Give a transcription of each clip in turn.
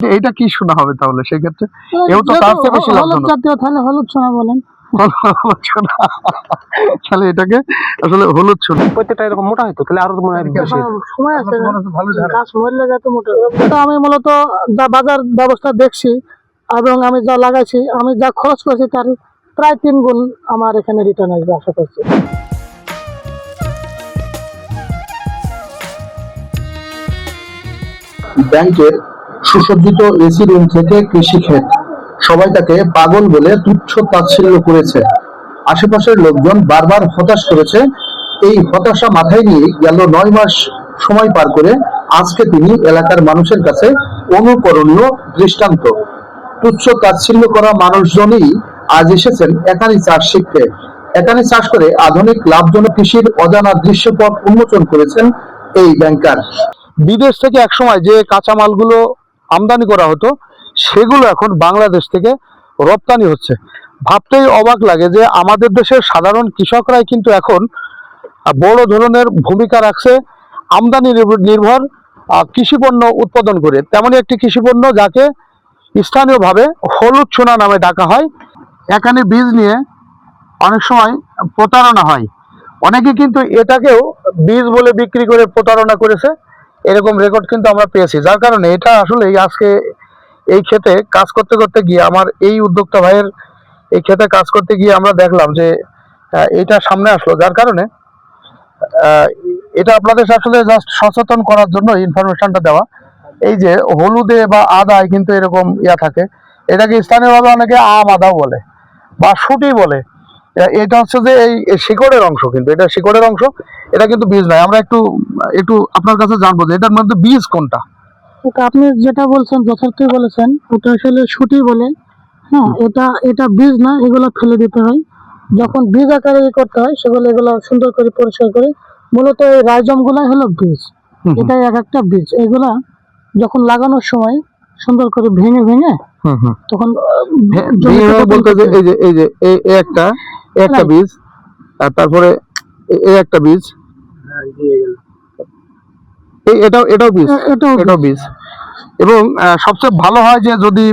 এইটা কি শোনা হবে তাহলে সেক্ষেত্রে? এও তো তার চেয়ে বেশি হলুদ লাভজনক। জাতীয় তাহলে হলুদ সোনা বলেন। হলুদ। তাহলে এটাকে আসলে হলুদ প্রত্যেকটা এরকম মোটা হয়তো তাহলে আরও মনে হয় বেশি। সময় আছে। গাছ মরলে যত মোটা। এটা আমি মূলত যা বাজার ব্যবস্থা দেখছি এবং আমি যা লাগাইছি আমি যা খরচ করেছি তার প্রায় তিন গুণ আমার এখানে রিটার্ন আসবে আশা করছি। ব্যাংকের সুসজ্জিত এসি রুম থেকে কৃষিক্ষেত সবাই তাকে পাগল বলে তুচ্ছ তাচ্ছিল্য করেছে। আশেপাশের লোকজন বারবার হতাশ করেছে। এই হতাশা মাথায় নিয়ে গেল নয় মাস সময় পার করে আজকে তিনি এলাকার মানুষের কাছে অনুকরণীয় দৃষ্টান্ত। তুচ্ছ তাচ্ছিল্য করা মানুষজনই আজ এসেছেন একানি চাষ শিখতে। একানি চাষ করে আধুনিক লাভজনক কৃষির অজানা দৃশ্যপট উন্মোচন করেছেন এই ব্যাংকার। বিদেশ থেকে একসময় যে কাঁচামালগুলো আমদানি করা হতো, সেগুলো এখন বাংলাদেশ থেকে রপ্তানি হচ্ছে। ভাবতেই অবাক লাগে যে আমাদের দেশের সাধারণ কৃষকরাই কিন্তু এখন বড় ধরনের ভূমিকা রাখছে আমদানি নির্ভর কৃষিপণ্য উৎপাদন করে। তেমনই একটি কৃষিপণ্য যাকে স্থানীয়ভাবে হলুদ সোনা নামে ডাকা হয়, এখানে বীজ নিয়ে অনেক সময় প্রতারণা হয়। অনেকে কিন্তু এটাকেও বীজ বলে বিক্রি করে প্রতারণা করেছে। এরকম রেকর্ড কিন্তু আমরা পেয়েছি। যার কারণে এটা আসলে আজকে এই ক্ষেতে কাজ করতে করতে গিয়ে আমার এই উদ্যোক্তা ভাইয়ের এই ক্ষেতে কাজ করতে গিয়ে আমরা দেখলাম যে এটা সামনে আসলো। যার কারণে এটা আপনাদের আসলে জাস্ট সচেতন করার জন্য ইনফরমেশনটা দেওয়া। এই যে হলুদে বা আদায় কিন্তু এরকম ইয়া থাকে। এটাকে স্থানীয়ভাবে অনেকে আম আদাও বলে বা শুটি বলে। এটা হচ্ছে যে এই শিকড়ের অংশ কিন্তু এটা শিকড়ের অংশ এটা কিন্তু বীজ নয়। আমরা একটু একটু আপনার কাছে জানব যে এটার মধ্যে বীজ কোনটা? ওটা আপনি যেটা বলছেন যথার্থই বলেছেন ওটা আসলে ছুটি বলে হ্যাঁ এটা এটা বীজ না এগুলো ফেলে দিতে হয়। যখন বীজ আকারে ই করতে হয় সেগুলো এগুলো সুন্দর করে পরিষ্কার করে মূলত এই রাইজম গুলাই হলো বীজ। এটাই এক একটা বীজ। এগুলা যখন লাগানোর সময় সুন্দর করে ভেঙে ভেঙে তখন বলতে যে এই যে এই যে এই একটা একটা বীজ আর তারপরে এই একটা বীজ। এই এটাও এটাও বীজ এটাও বীজ। এটাও বীজ। এবং সবচেয়ে ভালো হয় যে যদি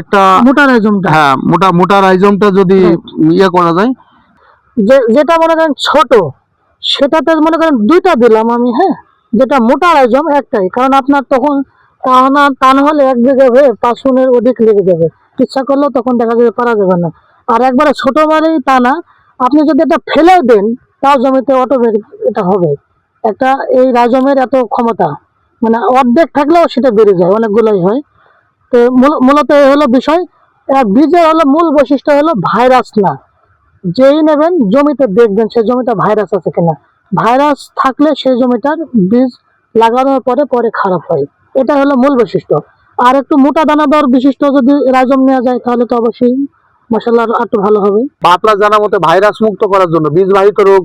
একটা মোটা রাইজমটা। হ্যাঁ মোটা মোটা রাইজমটা যদি ইয়ে করা যায়। যেটা মনে করেন ছোট সেটাতে মনে করেন দুইটা দিলাম আমি হ্যাঁ? যেটা মোটা রাইজম একটাই। কারণ আপনার তখন টানা টান হলে এক জায়গায় হয়ে পাঁচশনের অধিক লেগে যাবে। ইচ্ছা করলেও তখন দেখা যাবে পারা যাবে না। আর একবারে ছোট মারেই টানা আপনি যদি এটা ফেলেও দেন, তাও জমিতে অটোমেটিক এটা হবে। একটা এই রাজমের এত ক্ষমতা মানে অর্ধেক থাকলেও সেটা বেড়ে যায়, অনেকগুলোই হয়। তো মূলত এই হলো বিষয় আর বীজের হলো মূল বৈশিষ্ট্য হলো ভাইরাস না। যেই নেবেন, জমিতে দেখবেন সেই জমিটা ভাইরাস আছে কিনা। ভাইরাস থাকলে সেই জমিটার বীজ লাগানোর পরে পরে খারাপ হয়। এটা হলো মূল বৈশিষ্ট্য। আর একটু মোটা দানাদার বিশিষ্ট যদি রাজম নেওয়া যায়, তাহলে তো অবশ্যই মশলা আর ভালো হবে। পাতলা জানা মতো ভাইরাস মুক্ত করার জন্য বীজবাহিত রোগ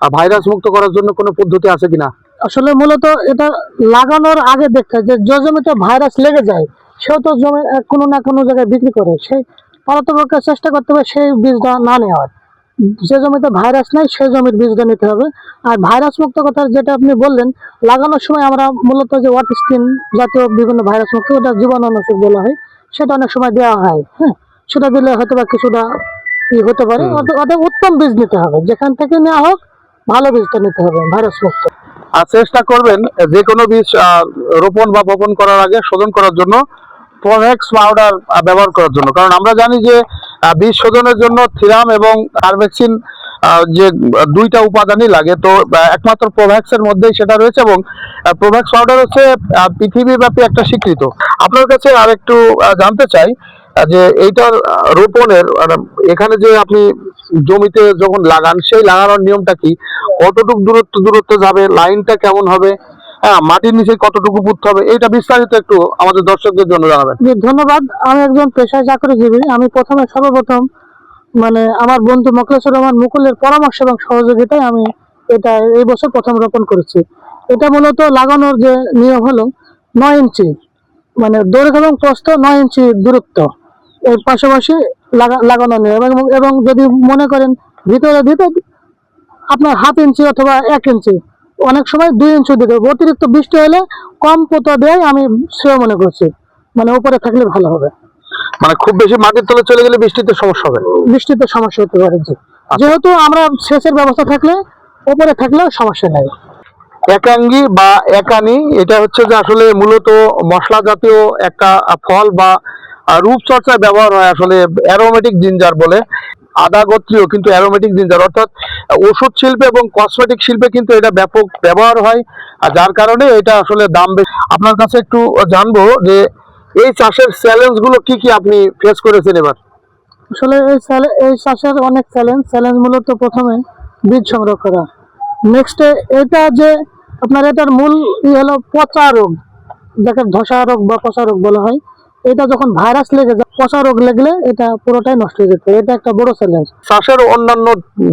আহ, ভাইরাস মুক্ত করার জন্য কোনো পদ্ধতি আছে কিনা? আসলে মূলত এটা লাগানোর আগে দেখতে যে যে জমিতে ভাইরাস লেগে যায় সেও তো জমি কোনো না কোনো জায়গায় বিক্রি করে। সেই পারতপক্ষে চেষ্টা করতে হবে সেই বীজটা না নেওয়ার। যে জমিতে ভাইরাস নাই সেই জমির বীজটা নিতে হবে। আর ভাইরাস মুক্ত কথা যেটা আপনি বললেন লাগানোর সময় আমরা মূলত যে ওয়াট স্কিন জাতীয় বিভিন্ন ভাইরাস মুক্ত ওটা জীবাণুনাশক বলা হয় সেটা অনেক সময় দেওয়া হয় হ্যাঁ। সেটা দিলে হয়তো বা কিছুটা ই হতে পারে। অতএব উত্তম বীজ নিতে হবে। যেখান থেকে নেওয়া হোক ভালো বীজটা নিতে হবে ভাইরাস মুক্ত। আর চেষ্টা করবেন যে কোনো বীজ রোপণ বা বপন করার আগে শোধন করার জন্য প্রোভেক্স পাউডার ব্যবহার করার জন্য। কারণ আমরা জানি যে বীজ শোধনের জন্য থিরাম এবং কার্ভেক্সিন যে দুইটা উপাদানই লাগে। তো একমাত্র প্রোভ্যাক্স এর মধ্যেই সেটা রয়েছে এবং প্রোভ্যাক্স পাউডার হচ্ছে পৃথিবীব্যাপী একটা স্বীকৃত। আপনার কাছে আর একটু জানতে চাই যে এইটার রোপণের এখানে যে আপনি জমিতে যখন লাগান, সেই লাগানোর নিয়মটা কি? কতটুকু দূরত্ব দূরত্ব যাবে? লাইনটা কেমন হবে? হ্যাঁ মাটির নিচে কতটুকু পুঁততে হবে? এইটা বিস্তারিত একটু আমাদের দর্শকদের জন্য জানাবেন। ধন্যবাদ। আমি একজন পেশায় চাকরিজীবী। আমি প্রথমে সর্বপ্রথম মানে আমার বন্ধু মকলেশ্বর রহমান মুকুলের পরামর্শ এবং সহযোগিতায় আমি এটা এই বছর প্রথম রোপণ করেছি। এটা মূলত লাগানোর যে নিয়ম হলো নয় ইঞ্চি মানে দৈর্ঘ্য এবং প্রস্থ নয় ইঞ্চি দূরত্ব। এর পাশাপাশি লাগানো নিয়ম এবং এবং যদি মনে করেন ভিতরে ভিতর আপনার হাফ ইঞ্চি অথবা এক ইঞ্চি অনেক সময় দুই ইঞ্চি দিতে হবে। অতিরিক্ত বৃষ্টি হলে কম পোতা দেয় আমি শ্রেয় মনে করছি। মানে উপরে থাকলে ভালো হবে। মানে খুব বেশি মাটির তলে চলে গেলে বৃষ্টিতে সমস্যা হবে? বৃষ্টিতে সমস্যা হতে পারে যেহেতু আমরা সেচের ব্যবস্থা থাকলে উপরে থাকলেও সমস্যা নেই। একাঙ্গি বা একানি এটা হচ্ছে যে আসলে মূলত মশলা জাতীয় একটা ফল বা রূপচর্চায় ব্যবহার হয় আসলে অ্যারোমেটিক জিঞ্জার বলে, আদা গোত্রীয় কিন্তু অ্যারোমেটিক জিঞ্জার অর্থাৎ ওষুধ শিল্পে এবং কসমেটিক শিল্পে কিন্তু এটা ব্যাপক ব্যবহার হয়, আর যার কারণে এটা আসলে দাম বেশি। আপনার কাছে একটু জানব যে এই চাষের চ্যালেঞ্জগুলো কি কি আপনি ফেস করেছেন এবার? আসলে এই এই চাষের অনেক চ্যালেঞ্জ চ্যালেঞ্জ মূলত প্রথমে বীজ সংগ্রহ করা। নেক্সটে এটা যে আপনার এটার মূল ই হলো পচা রোগ, যাকে ধসা রোগ বা পচা রোগ বলা হয়। এটা যখন ভাইরাস লেগে যায় পচা রোগ লাগলে এটা পুরোটাই নষ্ট হয়ে যেত এটা একটা বড় চ্যালেঞ্জ চাষের অন্যান্য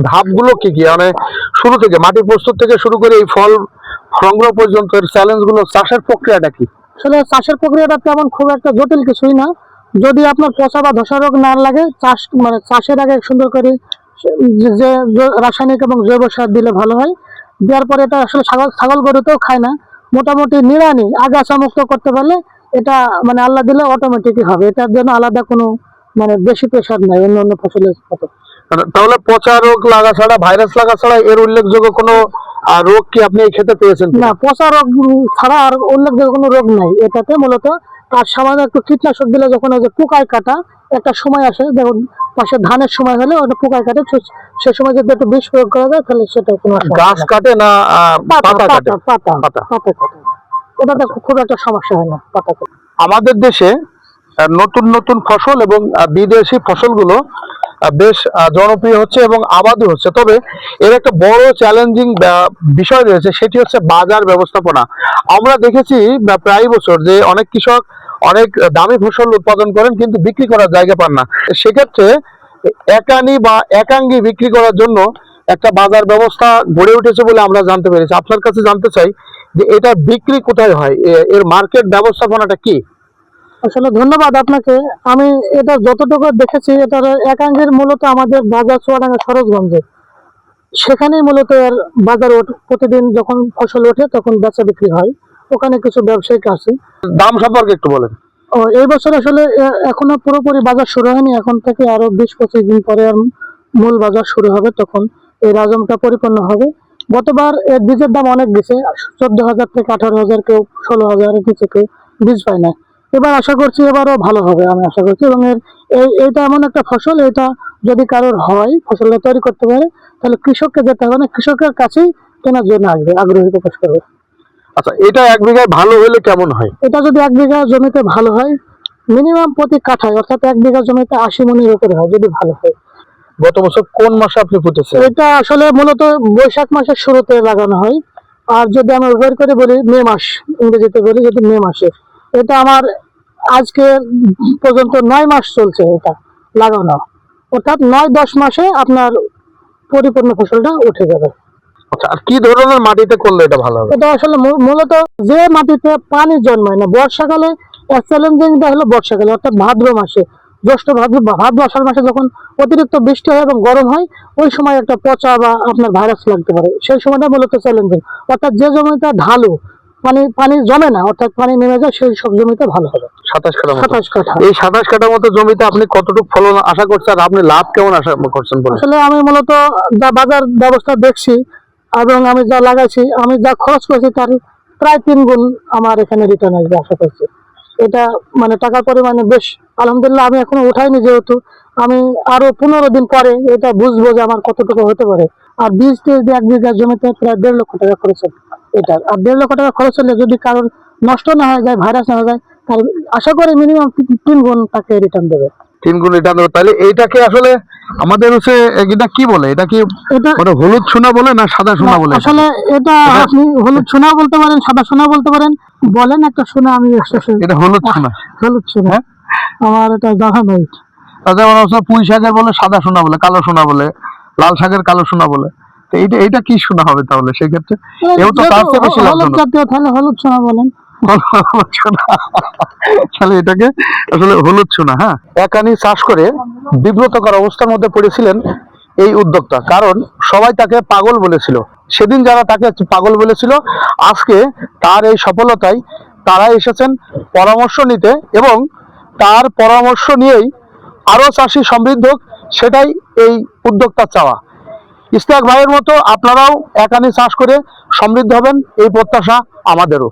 ধাপগুলো কি কি? মানে শুরু থেকে মাটি প্রস্তুত থেকে শুরু করে এই ফল সংগ্রহ পর্যন্ত এর চ্যালেঞ্জগুলো চাষের প্রক্রিয়াটা কি? আসলে চাষের প্রক্রিয়াটা তেমন খুব একটা জটিল কিছুই না। যদি আপনার পচা বা ধসা রোগ না লাগে চাষ মানে চাষের আগে সুন্দর করে যে- রাসায়নিক এবং জৈব সার দিলে ভালো হয়। দেওয়ার পরে এটা আসলে ছাগল ছাগল গরুতেও খায় না। মোটামুটি নিড়ানি আগাছা মুক্ত করতে পারলে এটা মানে আল্লাহ দিলে অটোমেটিকই হবে। এটার জন্য আলাদা কোনো মানে বেশি প্রেশার নাই অন্য অন্য ফসলের মতো। মানে তাহলে পচা রোগ লাগা ছাড়া ভাইরাস লাগা ছাড়া এর উল্লেখযোগ্য কোনো রোগ কি আপনি এই ক্ষেত্রে পেয়েছেন না পচা রোগ ছাড়া আর উল্লেখযোগ্য কোনো রোগ নাই। এটাতে মূলত আর সামান্য একটু কীটনাশক দিলে যখন ওই যে পোকায় কাটা একটা সময় আসে যেমন পাশে ধানের সময় হলে ওটা পোকায় কাটে সে- সময় যদি একটু বিষ প্রয়োগ করা যায় তাহলে সেটা কোনো গাছ কাটে না পাতা পাতা পাতা। পাতা কাটে। ওটাতে খুব একটা সমস্যা হয় না পাতা কাটে আমাদের দেশে নতুন নতুন ফসল এবং বিদেশি ফসলগুলো বেশ জনপ্রিয় হচ্ছে এবং আবাদও হচ্ছে। তবে এর একটা বড় চ্যালেঞ্জিং বিষয় রয়েছে, সেটি হচ্ছে বাজার ব্যবস্থাপনা। আমরা দেখেছি প্রায় বছর যে অনেক কৃষক অনেক দামি ফসল উৎপাদন করেন কিন্তু বিক্রি করার জায়গা পান না। সেক্ষেত্রে একানি বা একাঙ্গি বিক্রি করার জন্য একটা বাজার ব্যবস্থা গড়ে উঠেছে বলে আমরা জানতে পেরেছি। আপনার কাছে জানতে চাই যে এটা বিক্রি কোথায় হয়? এর মার্কেট ব্যবস্থাপনাটা কি? আসলে ধন্যবাদ আপনাকে। আমি এটা যতটুকু দেখেছি এটার একাঙ্গের মূলত আমাদের বাজার চুয়াডাঙ্গা সরোজগঞ্জে। সেখানেই মূলত এর বাজার ওঠ- প্রতিদিন যখন ফসল ওঠে তখন বেচা বিক্রি হয়। ওখানে কিছু ব্যবসায়িক আছে। দাম সম্পর্কে একটু বলেন। ও এই বছর আসলে এখনও পুরোপুরি বাজার শুরু হয়নি। এখন থেকে আরও বিশ পঁচিশ দিন পরে আর মূল বাজার শুরু হবে তখন। এই রাজমটা পরিপূর্ণ হবে। গতবার এর বীজের দাম অনেক গেছে চোদ্দ হাজার থেকে আঠারো হাজার কেউ ষোলো হাজার কিছু কেউ বীজ পায় না। এবার আশা করছি এবারও ভালো হবে আমি আশা করছি। এবং এর এই এইটা এমন একটা ফসল এটা যদি কারোর হয় ফসলটা তৈরি করতে পারে তাহলে কৃষককে যেতে হবে না কৃষকের কাছেই কেনার জন্য আসবে আগ্রহী প্রকাশ করবে। আচ্ছা এটা এক বিঘায় ভালো হলে কেমন হয়? এটা যদি এক বিঘা জমিতে ভালো হয় মিনিমাম প্রতি কাঠায় অর্থাৎ এক বিঘা জমিতে আশি মনের উপরে হয় যদি ভালো হয়। গত বছর কোন মাসে আপনি পুঁতেছেন? এটা আসলে মূলত বৈশাখ মাসের শুরুতে লাগানো হয়। আর যদি আমি ব্যবহার করে বলি মে মাস ইংরেজিতে বলি যদি মে মাসে। এটা আমার আজকে পর্যন্ত নয় মাস চলছে এটা লাগানো। অর্থাৎ নয় দশ মাসে আপনার পরিপূর্ণ ফসলটা উঠে যাবে। আচ্ছা আর কি ধরনের মাটিতে করলে এটা ভালো হবে? এটা আসলে মূলত যে মাটিতে পানি জন্মায় না বর্ষাকালে চ্যালেঞ্জিংটা হলো বর্ষাকালে অর্থাৎ ভাদ্র মাসে। জ্যৈষ্ঠ ভাদ্র আষাঢ় মাসে যখন অতিরিক্ত বৃষ্টি হয় এবং গরম হয় ওই সময় একটা পচা বা আপনার ভাইরাস লাগতে পারে। সেই সময়টা মূলত চ্যালেঞ্জিং। অর্থাৎ যে জমিটা ঢালু পানি পানি জমে না অর্থাৎ পানি নেমে যায় সেই সব জমিতে ভালো হবে। সাতাশ কাঠা সাতাশ কাঠা। এই সাতাশ মতো জমিতে আপনি কতটুকু ফলন আশা করছেন আপনি লাভ কেমন আশা করছেন আসলে আমি মূলত যা বাজার ব্যবস্থা দেখছি এবং আমি যা লাগাইছি আমি যা খরচ করেছি তার প্রায় তিন গুণ আমার এখানে রিটার্ন আসবে আশা করছি। এটা মানে টাকার পরিমাণে বেশ আলহামদুলিল্লাহ আমি এখনও উঠাইনি যেহেতু। আমি আরও পনেরো দিন পরে এটা বুঝব যে আমার কতটুকু হতে পারে। আর বীজ টিজ এক বিঘা জমিতে প্রায় দেড় লক্ষ টাকা খরচ হবে এটা। আর দেড় লক্ষ টাকা খরচ হলে যদি কারোর নষ্ট না হয়ে যায় ভাইরাস না হয়ে যায় তাহলে আশা করি মিনিমাম তিন গুণ তাকে রিটার্ন দেবে। তিন গুণ রিটার্ন দেবো। তাহলে এইটাকে আসলে আমাদের হচ্ছে এটা কি বলে? এটা কি এটা হলুদ সোনা বলে না সাদা সোনা বলে? আসলে এটা আপনি হলুদ সোনা বলতে পারেন সাদা সোনা বলতে পারেন। বলেন একটা সোনা আমি এটা হলুদ হলুদ সোনা আমার এটা জানা নেই। তাদের মনে হচ্ছে পুঁই শাকের বলে সাদা সোনা বলে কালো সোনা বলে লাল শাকের কালো সোনা বলে। তো এইটা কি সোনা হবে তাহলে সেক্ষেত্রে? এও তো তার চেয়ে বেশি লাভজনক। তাহলে হলুদ সোনা বলেন। তাহলে এটাকে আসলে হলুদ সোনা হ্যাঁ? একানি চাষ করে বিব্রতকর অবস্থার মধ্যে পড়েছিলেন এই উদ্যোক্তা। কারণ সবাই তাকে পাগল বলেছিল। সেদিন যারা তাকে পাগল বলেছিল, আজকে তার এই সফলতায় তারা এসেছেন পরামর্শ নিতে এবং তার পরামর্শ নিয়েই আরও চাষি সমৃদ্ধ সেটাই এই উদ্যোক্তার চাওয়া। ইস্তাক ভাইয়ের মতো আপনারাও একানি চাষ করে সমৃদ্ধ হবেন, এই প্রত্যাশা আমাদেরও।